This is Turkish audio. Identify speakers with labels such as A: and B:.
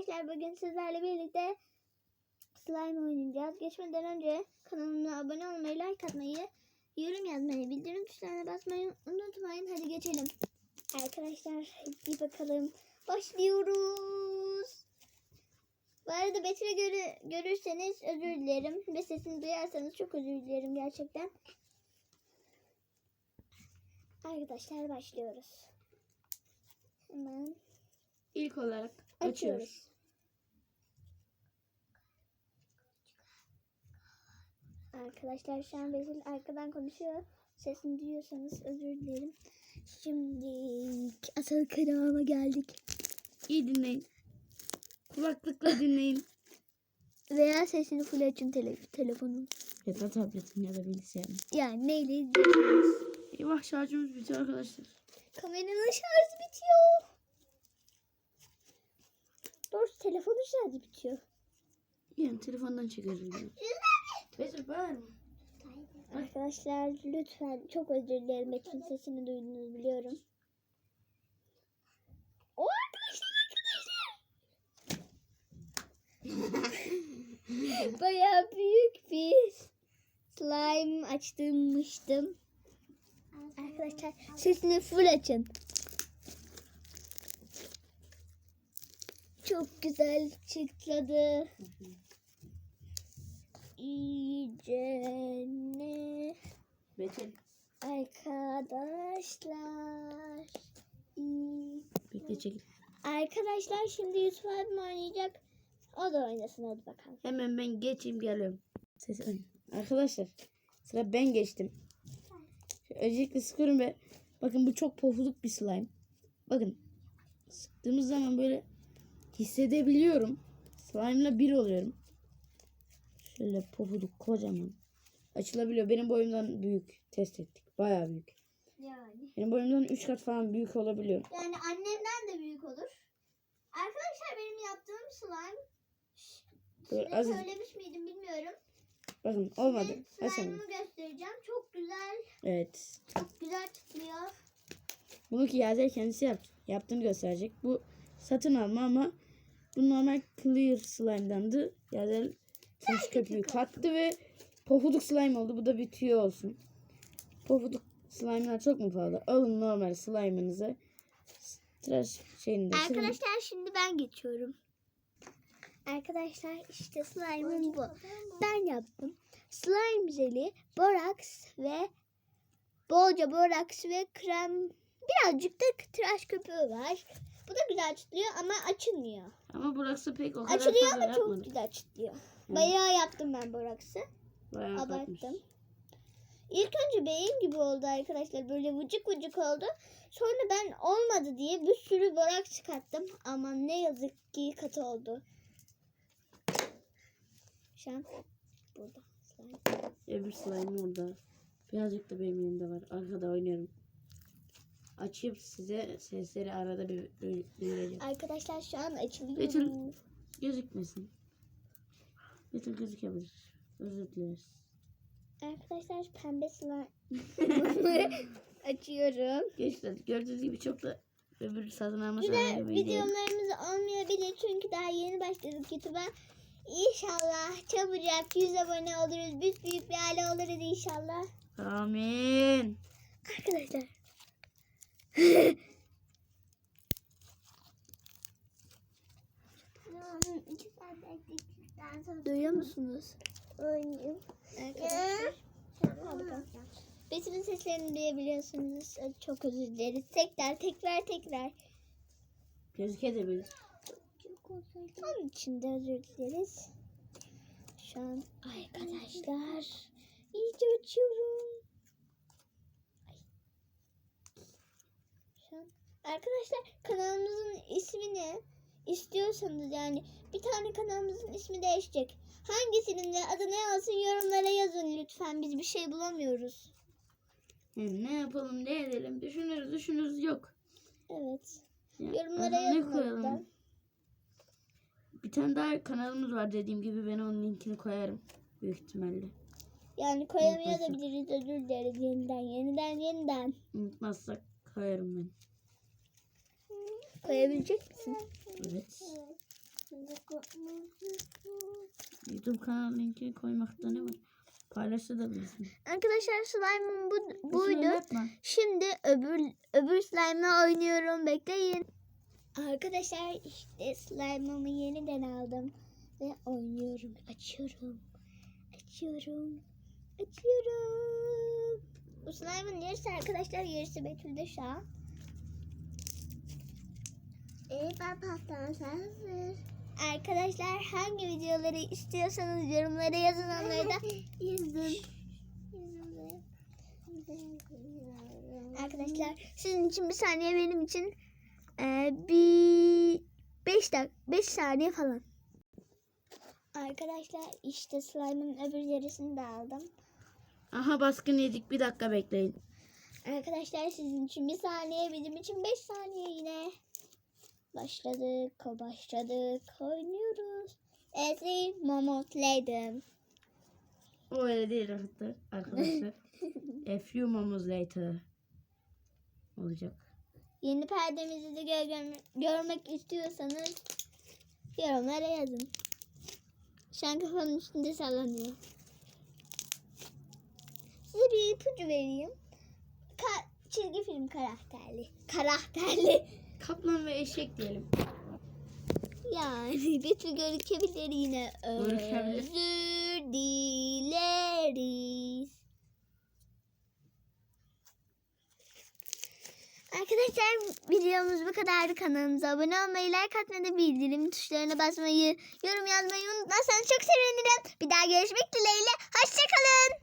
A: Arkadaşlar bugün sizlerle birlikte slime oynayacağız. Geçmeden önce kanalıma abone olmayı, like atmayı, yorum yazmayı, bildirim tuşlarına basmayı unutmayın. Hadi geçelim. Arkadaşlar hadi bakalım. Başlıyoruz. Bu arada Betül'ü görü- görürseniz özür dilerim. Ve sesini duyarsanız çok özür dilerim gerçekten. Arkadaşlar başlıyoruz. Hemen
B: İlk olarak açıyoruz.
A: açıyoruz. Arkadaşlar şu an Betül arkadan konuşuyor. Sesini duyuyorsanız özür dilerim. Şimdi asıl kanalına geldik.
B: İyi dinleyin. Kulaklıkla dinleyin.
A: Veya sesini full açın tele telefonun.
B: Ya da tabletin ya da bilgisayarın.
A: Yani neyle izliyorsunuz?
B: Eyvah şarjımız bitiyor arkadaşlar.
A: Kameranın şarjı bitiyor. Doğrusu telefonun şarjı bitiyor.
B: Yani telefondan çekeriz. Betül bağırma.
A: Arkadaşlar lütfen çok özür dilerim. Betül'ün sesini duydunuz biliyorum. O arkadaşlar arkadaşlar. Bayağı büyük bir slime açtırmıştım. Arkadaşlar sesini full açın. Çok güzel çıktı. İyice ne?
B: Betül.
A: Arkadaşlar. iyi.
B: Bekle çekil.
A: Arkadaşlar şimdi Yusuf abim oynayacak. O da oynasın hadi bakalım.
B: Hemen ben geçeyim geliyorum. Ses Arkadaşlar sıra ben geçtim. Şöyle Öncelikle sıkıyorum ve bakın bu çok pofuduk bir slime. Bakın sıktığımız zaman böyle hissedebiliyorum. Slime'la bir oluyorum. Şöyle pofuduk kocaman. Açılabiliyor. Benim boyumdan büyük. Test ettik. Bayağı büyük.
A: Yani.
B: Benim boyumdan 3 kat falan büyük olabiliyor.
A: Yani annemden de büyük olur. Arkadaşlar benim yaptığım slime
B: Böyle
A: size
B: az-
A: söylemiş miydim bilmiyorum.
B: Bakın olmadı.
A: Size slime'ımı göstereceğim. Çok güzel.
B: Evet.
A: Çok güzel çıkıyor.
B: Bunu ki Yazer kendisi yap, yaptığını gösterecek. Bu satın alma ama bu normal clear slime'dandı. Yazer tuz köpüğü kattı ve pofuduk slime oldu. Bu da tüy olsun. Pofuduk slime'lar çok mu pahalı? Alın normal slime'ınızı. Tıraş şeyinde.
A: Arkadaşlar şimdi ben geçiyorum. Arkadaşlar işte slime'ım bu. Ben yaptım. Slime jeli, boraks ve bolca boraks ve krem birazcık da tıraş köpüğü var. Bu da güzel çıtlıyor ama açılmıyor.
B: Ama burası pek o kadar
A: Açılıyor ama çok
B: yapmadık.
A: güzel çıtlıyor. Bayağı yaptım ben boraksı.
B: Bayağı katmış.
A: Abarttım. İlk önce beyin gibi oldu arkadaşlar. Böyle vıcık vıcık oldu. Sonra ben olmadı diye bir sürü borak çıkarttım. Ama ne yazık ki katı oldu. Şu an burada. slime.
B: Öbür slime orada. Birazcık da benim elimde var. Arkada oynuyorum. Açıp size sesleri arada bir duyuracağım.
A: Arkadaşlar şu an açılıyor.
B: Betül. Gözükmesin. Betül gözükebilir. Özür dileriz.
A: Arkadaşlar pembe slime açıyorum.
B: Gençler gördüğünüz gibi çok da öbür satın
A: Güzel videolarımız olmayabilir çünkü daha yeni başladık YouTube'a. İnşallah çabucak 100 abone oluruz. Büyük büyük bir aile oluruz inşallah.
B: Amin.
A: Arkadaşlar. Duyuyor musunuz? Arkadaşlar. Betül'ün seslerini duyabiliyorsunuz. Çok özür dileriz. Tekrar tekrar tekrar.
B: Gözükebilir.
A: Onun için de özür dileriz. Şu an arkadaşlar iyice açıyorum. Ay. Şu an arkadaşlar kanalımızın ismini istiyorsanız yani bir tane kanalımızın ismi değişecek. Hangisinin de adı ne olsun yorumlara yazın lütfen. Biz bir şey bulamıyoruz.
B: Yani ne yapalım ne edelim düşünürüz düşünürüz yok.
A: Evet.
B: Yani
A: Yorumlara yazın. o
B: koyalım? Bir tane daha kanalımız var dediğim gibi ben onun linkini koyarım. Büyük ihtimalle.
A: Yani koyamayabiliriz özür dileriz yeniden yeniden yeniden.
B: Unutmazsak koyarım ben.
A: Koyabilecek misin?
B: Evet. YouTube kanal linkini koymakta ne var? Paylaşabilirsin.
A: Arkadaşlar slime'ım bu, buydu. Şimdi öbür öbür slime'ı oynuyorum. Bekleyin. Arkadaşlar işte slime'ımı yeniden aldım ve oynuyorum. Açıyorum. Açıyorum. Açıyorum. Bu slime'ın yarısı arkadaşlar yarısı Betül'de şu an. Evet ben pastam hazır. Arkadaşlar hangi videoları istiyorsanız yorumlara yazın onları da yazın. Arkadaşlar sizin için bir saniye benim için eee, bir 5 dak 5 saniye falan. Arkadaşlar işte slime'ın öbür yarısını da aldım.
B: Aha baskın yedik. Bir dakika bekleyin.
A: Arkadaşlar sizin için bir saniye bizim için 5 saniye yine. Başladık, başladık, oynuyoruz. Ezi momotladım.
B: O öyle değil arkadaşlar. A few moments later. Olacak.
A: Yeni perdemizi de gör- görme- görmek istiyorsanız yorumlara yazın. Şu an kafamın üstünde sallanıyor. Size bir ipucu vereyim. Ka- çizgi film karakterli. Karakterli.
B: Kaplan ve eşek diyelim.
A: Yani Betül görükebilir yine.
B: Görükebilir.
A: Özür dileriz. Arkadaşlar videomuz bu kadardı. Kanalımıza abone olmayı, like atmayı, da bildirim tuşlarına basmayı, yorum yazmayı unutmazsanız çok sevinirim. Bir daha görüşmek dileğiyle. Hoşçakalın.